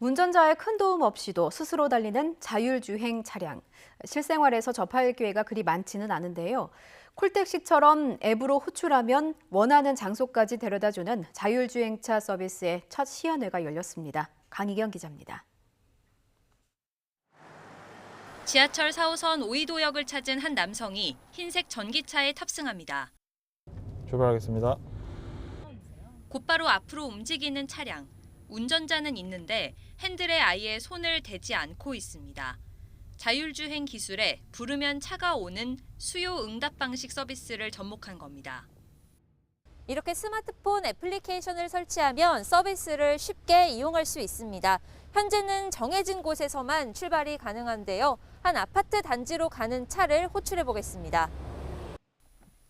운전자의 큰 도움 없이도 스스로 달리는 자율주행 차량. 실생활에서 접할 기회가 그리 많지는 않은데요. 콜택시처럼 앱으로 호출하면 원하는 장소까지 데려다주는 자율주행차 서비스의 첫 시연회가 열렸습니다. 강희경 기자입니다. 지하철 4호선 오이도역을 찾은 한 남성이 흰색 전기차에 탑승합니다. 출발하겠습니다. 곧바로 앞으로 움직이는 차량. 운전자는 있는데 핸들에 아예 손을 대지 않고 있습니다. 자율주행 기술에 부르면 차가 오는 수요 응답 방식 서비스를 접목한 겁니다. 이렇게 스마트폰 애플리케이션을 설치하면 서비스를 쉽게 이용할 수 있습니다. 현재는 정해진 곳에서만 출발이 가능한데요. 한 아파트 단지로 가는 차를 호출해 보겠습니다.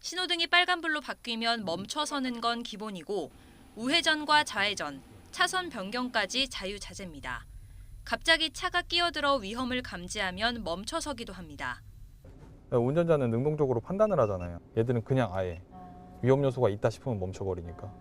신호등이 빨간불로 바뀌면 멈춰서는 건 기본이고 우회전과 좌회전, 차선 변경까지 자유자재입니다. 갑자기 차가 끼어들어 위험을 감지하면 멈춰서기도 합니다. 운전자는 능동적으로 판단을 하잖아요. 얘들은 그냥 아예 위험 요소가 있다 싶으면 멈춰버리니까.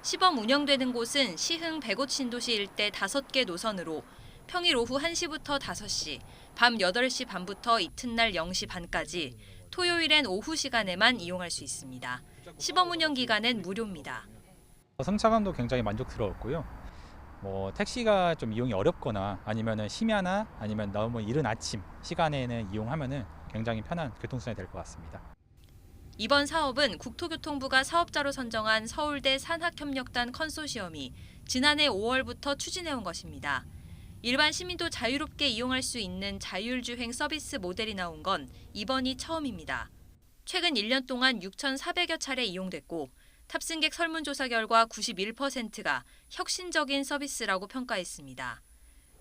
시범 운영되는 곳은 시흥 백옷 신도시 일대 5개 노선으로 평일 오후 1시부터 5시, 밤 8시 반부터 이튿날 0시 반까지 토요일엔 오후 시간에만 이용할 수 있습니다. 시범 운영 기간은 무료입니다. 승차감도 굉장히 만족스러웠고요. 뭐 택시가 좀 이용이 어렵거나 아니면은 심야나 아니면 너무 이른 아침 시간에는 이용하면은 굉장히 편한 교통수단이 될 것 같습니다. 이번 사업은 국토교통부가 사업자로 선정한 서울대 산학협력단 컨소시엄이 지난해 5월부터 추진해온 것입니다. 일반 시민도 자유롭게 이용할 수 있는 자율주행 서비스 모델이 나온 건 이번이 처음입니다. 최근 1년 동안 6,400여 차례 이용됐고 탑승객 설문조사 결과 91%가 혁신적인 서비스라고 평가했습니다.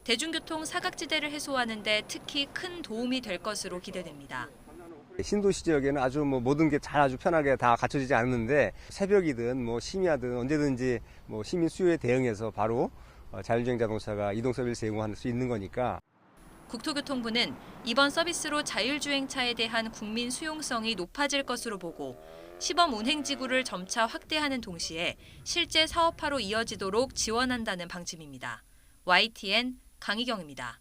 대중교통 사각지대를 해소하는 데 특히 큰 도움이 될 것으로 기대됩니다. 신도시 지역에는 아주 뭐 모든 게 잘 아주 편하게 다 갖춰지지 않는데 새벽이든 뭐 심야든 언제든지 뭐 시민 수요에 대응해서 바로 어, 자율주행 자동차가 이동 서비스 제공할 수 있는 거니까 국토교통부는 이번 서비스로 자율주행차에 대한 국민 수용성이 높아질 것으로 보고 시범 운행 지구를 점차 확대하는 동시에 실제 사업화로 이어지도록 지원한다는 방침입니다. YTN 강희경입니다.